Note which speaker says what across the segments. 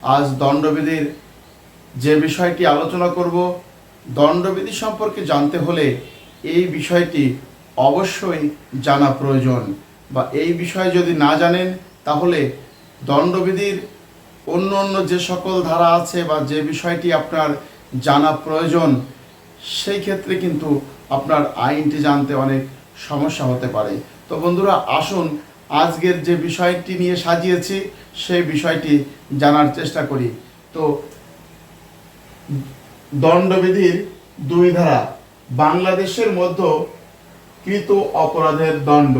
Speaker 1: আজ দণ্ডবিধির যে বিষয়টি আলোচনা করব, দণ্ডবিধি সম্পর্কে জানতে হলে এই বিষয়টি অবশ্যই জানা প্রয়োজন। বা এই বিষয়ে যদি না জানেন, তাহলে দণ্ডবিধির অন্য অন্য যে সকল ধারা আছে বা যে বিষয়টি আপনার জানা প্রয়োজন, সেই ক্ষেত্রে কিন্তু আপনার আইনটি জানতে অনেক সমস্যা হতে পারে। তো বন্ধুরা, আসুন আজকের যে বিষয়টি নিয়ে সাজিয়েছি সেই বিষয়টি জানার চেষ্টা করি। তো, দণ্ডবিধির দুই ধারা, বাংলাদেশের মধ্যে কৃত অপরাধের দণ্ড।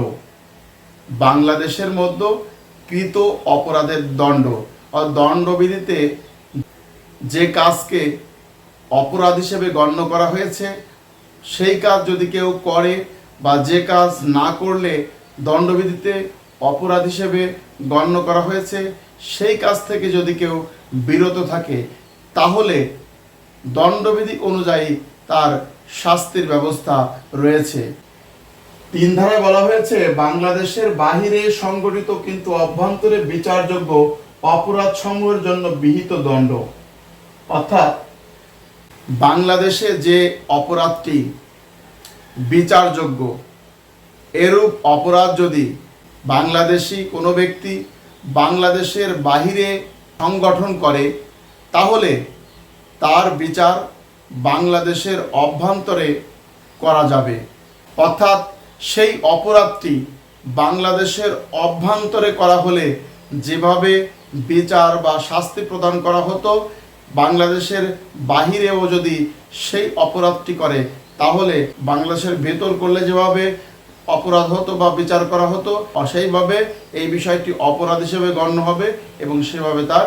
Speaker 1: বাংলাদেশের মধ্যে কৃত অপরাধের দণ্ড। দণ্ডবিধিতে যে কাজকে অপরাধ হিসেবে গণ্য করা হয়েছে, সেই কাজ যদি কেউ করে বা যে কাজ না করলে দণ্ডবিধিতে অপরাধ হিসেবে গণ্য করা হয়েছে। সেই কাজ থেকে যদি কেউ বিরত থাকে, তাহলে দণ্ডবিধি অনুযায়ী তার শাস্তির ব্যবস্থা রয়েছে। তিন ধারায় বলা হয়েছে, বাংলাদেশের বাহিরে সংগঠিত কিন্তু অভ্যন্তরে বিচারযোগ্য অপরাধ সমূহের জন্য বিহিত দণ্ড। অর্থাৎ বাংলাদেশে যে অপরাধটি বিচারযোগ্য, এরূপ অপরাধ যদি বাংলাদেশি কোনো ব্যক্তি বাংলাদেশের বাহিরে সংগঠন করে, তাহলে তার বিচার বাংলাদেশের অভ্যন্তরে করা যাবে। অর্থাৎ সেই অপরাধটি বাংলাদেশের অভ্যন্তরে করা হলে যেভাবে বিচার বা শাস্তি প্রদান করা হতো, বাংলাদেশের বাহিরেও যদি সেই অপরাধটি করে, তাহলে বাংলাদেশের ভেতর করলে যেভাবে অপরাধ হতো বা বিচার করা হতো সেইভাবে এই বিষয়টি অপরাধ হিসেবে গণ্য হবে এবং সেভাবে তার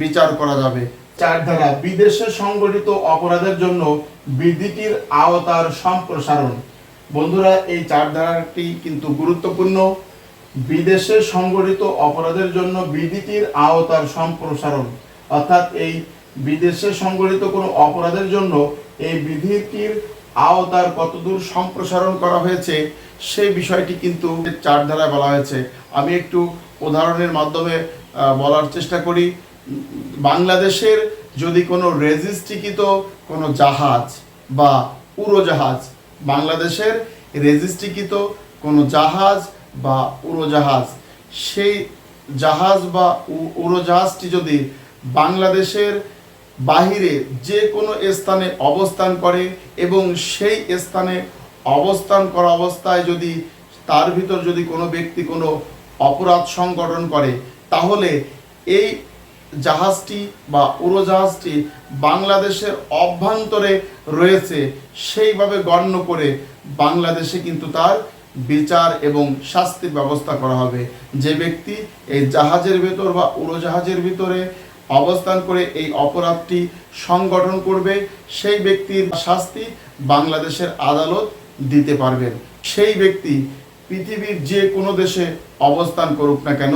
Speaker 1: বিচার করা যাবে। চার ধারা বিদেশে সংগঠিত অপরাধের জন্য বিধিটির আওতার সম্প্রসারণ। বন্ধুরা, এই চার ধারাটি কিন্তু গুরুত্বপূর্ণ। বিদেশে সংগঠিত অপরাধের জন্য বিধিটির আওতার সম্প্রসারণ। অর্থাৎ এই বিদেশে সংগঠিত কোনো অপরাধের জন্য এই বিধিটির আওতার কতদূর সম্প্রসারণ করা হয়েছে সেই বিষয়টি কিন্তু চার ধারায় বলা হয়েছে। আমি একটু উদাহরণের মাধ্যমে বলার চেষ্টা করি। বাংলাদেশের যদি কোনো রেজিস্ট্রিকৃত কোনো জাহাজ বা উড়োজাহাজ, বাংলাদেশের রেজিস্ট্রিকৃত কোনো জাহাজ বা উড়োজাহাজ, সেই জাহাজ বা উড়োজাহাজটি যদি বাংলাদেশের বাহিরে যে কোনো স্থানে অবস্থান করে এবং সেই স্থানে অবস্থান করা অবস্থায় যদি তার ভিতর যদি কোনো ব্যক্তি কোনো অপরাধ সংগঠন করে, তাহলে এই জাহাজটি বা উড়োজাহাজটি বাংলাদেশের অভ্যন্তরে রয়েছে, সেইভাবে গণ্য করে বাংলাদেশে কিন্তু তার বিচার এবং শাস্তির ব্যবস্থা করা হবে। যে ব্যক্তি এই জাহাজের ভেতর বা উড়োজাহাজের ভিতরে অবস্থান করে এই অপরাধটি সংগঠন করবে, সেই ব্যক্তির শাস্তি বাংলাদেশের আদালত দিতে পারবেন। সেই ব্যক্তি পৃথিবীর যে কোনো দেশে অবস্থান করুক না কেন,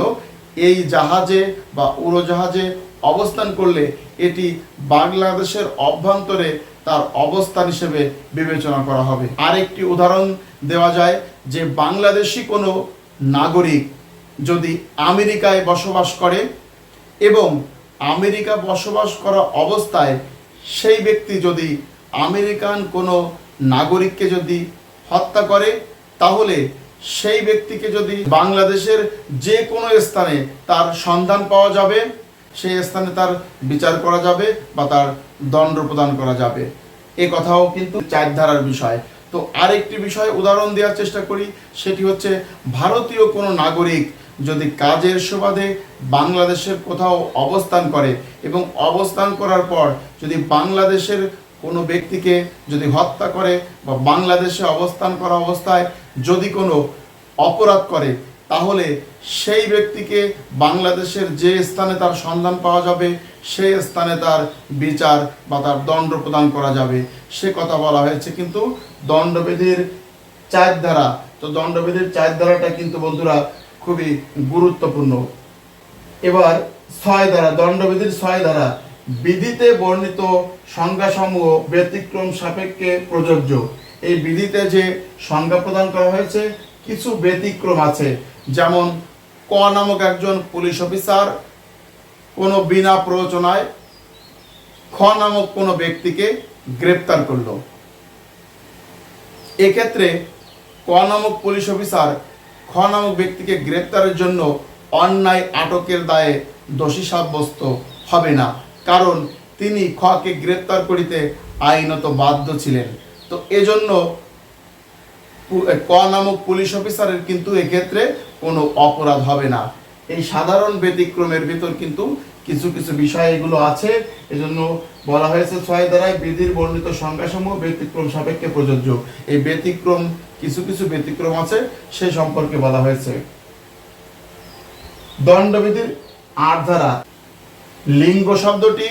Speaker 1: এই জাহাজে বা উড়োজাহাজে অবস্থান করলে এটি বাংলাদেশের অভ্যন্তরে তার অবস্থান হিসেবে বিবেচনা করা হবে। আরেকটি উদাহরণ দেওয়া যায় যে বাংলাদেশি কোনো নাগরিক যদি আমেরিকায় বসবাস করে এবং আমেরিকা বসবাস করা অবস্থায় সেই ব্যক্তি যদি আমেরিকান কোনো নাগরিককে যদি হত্যা করে, তাহলে সেই ব্যক্তিকে যদি বাংলাদেশের যে কোনো স্থানে তার সন্ধান পাওয়া যাবে, সেই স্থানে তার বিচার করা যাবে বা তার দণ্ড প্রদান করা যাবে। এ কথাও কিন্তু চার ধারার বিষয়। তো আরেকটি বিষয় উদাহরণ দেওয়ার চেষ্টা করি, সেটি হচ্ছে ভারতীয় কোনো নাগরিক যদি কাজের সুবাদে বাংলাদেশের কোথাও অবস্থান করে এবং অবস্থান করার পর যদি বাংলাদেশের কোনো ব্যক্তিকে যদি হত্যা করে বা বাংলাদেশে অবস্থান করা অবস্থায় যদি কোনো অপরাধ করে, তাহলে সেই ব্যক্তিকে বাংলাদেশের যে স্থানে তার সন্ধান পাওয়া যাবে, সেই স্থানে তার বিচার বা তার দণ্ড প্রদান করা যাবে। সে কথা বলা হয়েছে। কিন্তু দণ্ডবিধির চার ধারা, তো দণ্ডবিধির চার ধারাটা কিন্তু বন্ধুরা খুবই গুরুত্বপূর্ণ। এবার ছয় ধারা, দণ্ডবিধির ছয় ধারা, বিধিতে বর্ণিত সংজ্ঞাসমূহ ব্যতিক্রম সাপেক্ষে প্রযোজ্য। এই বিধিতে যে সংজ্ঞা প্রদান করা হয়েছে, কিছু ব্যতিক্রম আছে। যেমন, ক নামক একজন পুলিশ অফিসার কোনো বিনা প্ররোচনায় খ নামক কোনো ব্যক্তিকে গ্রেপ্তার করল। এক্ষেত্রে ক নামক পুলিশ অফিসার খ নামক ব্যক্তিকে গ্রেপ্তারের জন্য অন্যায় আটকের দায়ে দোষী সাব্যস্ত হবে না, কারণ তিনি খকে গ্রেপ্তার করিতে আইনত বাধ্য ছিলেন। তো এজন্য ক নামক পুলিশ অফিসারের কিন্তু এক্ষেত্রে কোনো অপরাধ হবে না। এই সাধারণ ব্যতিক্রমের ভিতর কিন্তু কিছু কিছু বিষয় এগুলো আছে, এজন্য বলা হয়েছে ছয় দ্বারায় বিধির বর্ণিত সংজ্ঞাসমূহ ব্যতিক্রম সাপেক্ষে প্রযোজ্য। এই ব্যতিক্রম, কিছু কিছু ব্যতিক্রম আছে, সে সম্পর্কে বলা হয়েছে। দণ্ডবিধির আট ধারা। লিঙ্গ শব্দটি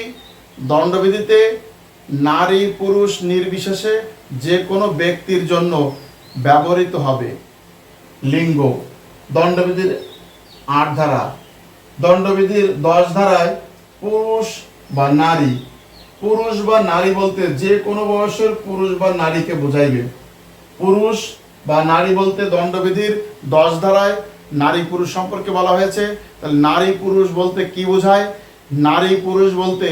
Speaker 1: দণ্ডবিধিতে নারী, পুরুষ, নির্বিশেষে যে কোনো ব্যক্তির জন্য ব্যবহৃত হবে। লিঙ্গ, দণ্ডবিধির আট ধারা। দণ্ডবিধির দশ ধারায় পুরুষ বা নারী, পুরুষ বা নারী বলতে যে কোনো বয়সের পুরুষ বা নারীকে বোঝাইবে। পুরুষ বা নারী বলতে দণ্ডবিধির দশ ধারায় নারী পুরুষ সম্পর্কে বলা হয়েছে। তাহলে নারী পুরুষ বলতে কি বোঝায়? নারী পুরুষ বলতে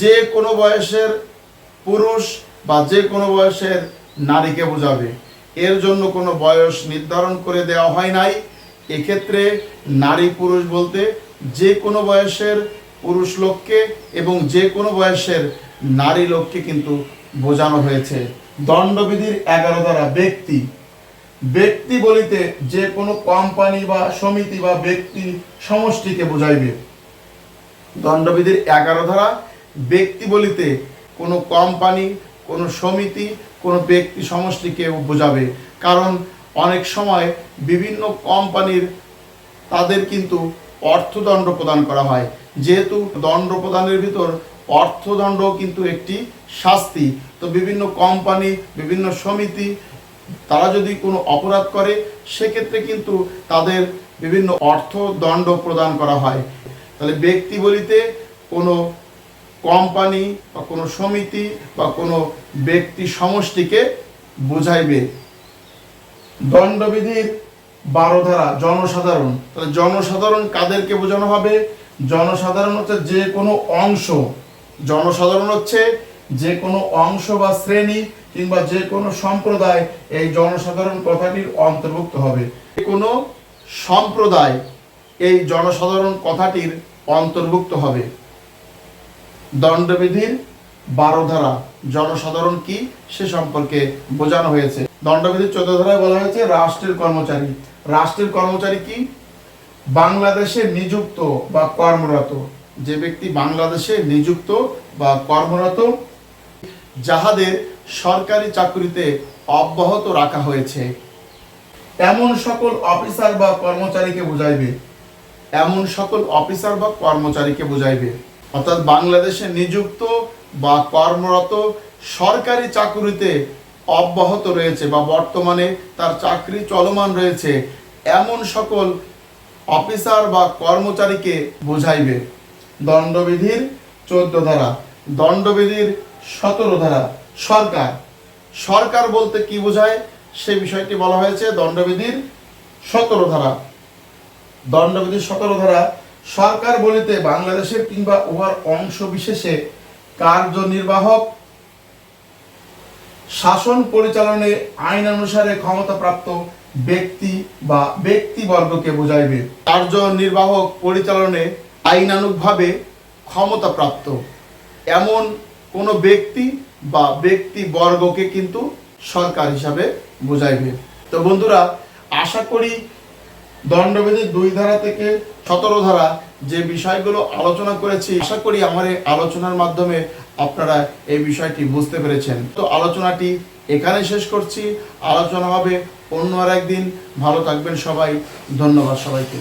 Speaker 1: যে কোনো বয়সের পুরুষ বা যে কোনো বয়সের নারীকে বোঝাবে। এর জন্য কোনো বয়স নির্ধারণ করে দেওয়া হয় নাই। এক্ষেত্রে নারী পুরুষ বলতে যে কোনো বয়সের পুরুষ লোককে এবং যে কোনো বয়সের নারী লোককে কিন্তু বোঝানো হয়েছে। দণ্ডবিধির এগারো দ্বারা ব্যক্তি। ব্যক্তি বলিতে যে কোনো কোম্পানি বা সমিতি বা ব্যক্তি সমষ্টিকে বোঝাইবে। দণ্ডবিধির এগারো ধারা, ব্যক্তি বলিতে কোনো কোম্পানি, কোনো সমিতি, কোনো ব্যক্তি সমষ্টিকে বোঝাবে। কারণ অনেক সময় বিভিন্ন কোম্পানির তাদের কিন্তু অর্থদণ্ড প্রদান করা হয়। যেহেতু দণ্ড প্রদানের ভিতর অর্থদণ্ড কিন্তু একটি শাস্তি, তো বিভিন্ন কোম্পানি, বিভিন্ন সমিতি, তারা যদি কোনো অপরাধ করে, সেক্ষেত্রে কিন্তু তাদের বিভিন্ন অর্থদণ্ড প্রদান করা হয়। তাহলে ব্যক্তি বলিতে কোনো কোম্পানি বা কোনো সমিতি বা কোনো ব্যক্তি সমষ্টিকে বোঝাইবে। দণ্ডবিধির বারো ধারা, জনসাধারণ। তাহলে জনসাধারণ কাদেরকে বোঝানো হবে? জনসাধারণ হচ্ছে যে কোনো অংশ। জনসাধারণ হচ্ছে যে কোনো অংশ বা শ্রেণি কিংবা যে কোনো সম্প্রদায় এই জনসাধারণ কথাটির অন্তর্ভুক্ত হবে। কোনো সম্প্রদায় এই জনসাধারণ কথাটির অন্তর্ভুক্ত হবে। দণ্ডবিধির বারো ধারা, জনসাধারণ কি? সে সম্পর্কে বোঝানো হয়েছে। দণ্ডবিধির চোদ্দ ধারায় বলা হয়েছে, রাষ্ট্রের কর্মচারী। রাষ্ট্রের কর্মচারী কি? বাংলাদেশে নিযুক্ত বা কর্মরত। যে ব্যক্তি বাংলাদেশে নিযুক্ত বা কর্মরত, যাহাদের সরকারি চাকরিতে অব্যাহত রাখা হয়েছে। এমন সকল অফিসার বা কর্মচারীকে বুঝাইবে। এমন সকল অফিসার বা কর্মচারীকে বুঝাইবে। অর্থাৎ বাংলাদেশে নিযুক্ত বা কর্মরত সরকারি চাকুরিতে অব্যাহত রয়েছে বা বর্তমানে তার চাকরি চলমান রয়েছে এমন সকল অফিসার বা কর্মচারীকে বোঝাইবে। দণ্ডবিধির চোদ্দ ধারা, দণ্ডবিধির সতেরো ধারা, সরকার। সরকার বলতে কি বোঝায়? সে বিষয়টি বলা হয়েছে দণ্ডবিধির সতেরো ধারা। দণ্ডবিধির সতেরো ধারা, সরকার বলিতে বাংলাদেশের কিংবা উহার অংশ বিশেষে কার্যনির্বাহক শাসন পরিচালনে আইন অনুসারে ক্ষমতাপ্রাপ্ত ব্যক্তি বা ব্যক্তিবর্গকে বোঝাইবে। কার্যনির্বাহক পরিচালনে আইনানুগভাবে ক্ষমতাপ্রাপ্ত। এমন কোনো ব্যক্তি বা ব্যক্তিবর্গকে কিন্তু সরকার হিসাবে বোঝাইবে। তো বন্ধুরা, আশা করি দণ্ডবিধির দুই ধারা থেকে সতেরো ধারা যে বিষয়গুলো আলোচনা করেছি, আশা করি আমার এই আলোচনার মাধ্যমে আপনারা এই বিষয়টি বুঝতে পেরেছেন। তো আলোচনাটি এখানে শেষ করছি। আলোচনা হবে অন্য আর একদিন ভালো থাকবেন সবাই। ধন্যবাদ সবাইকে।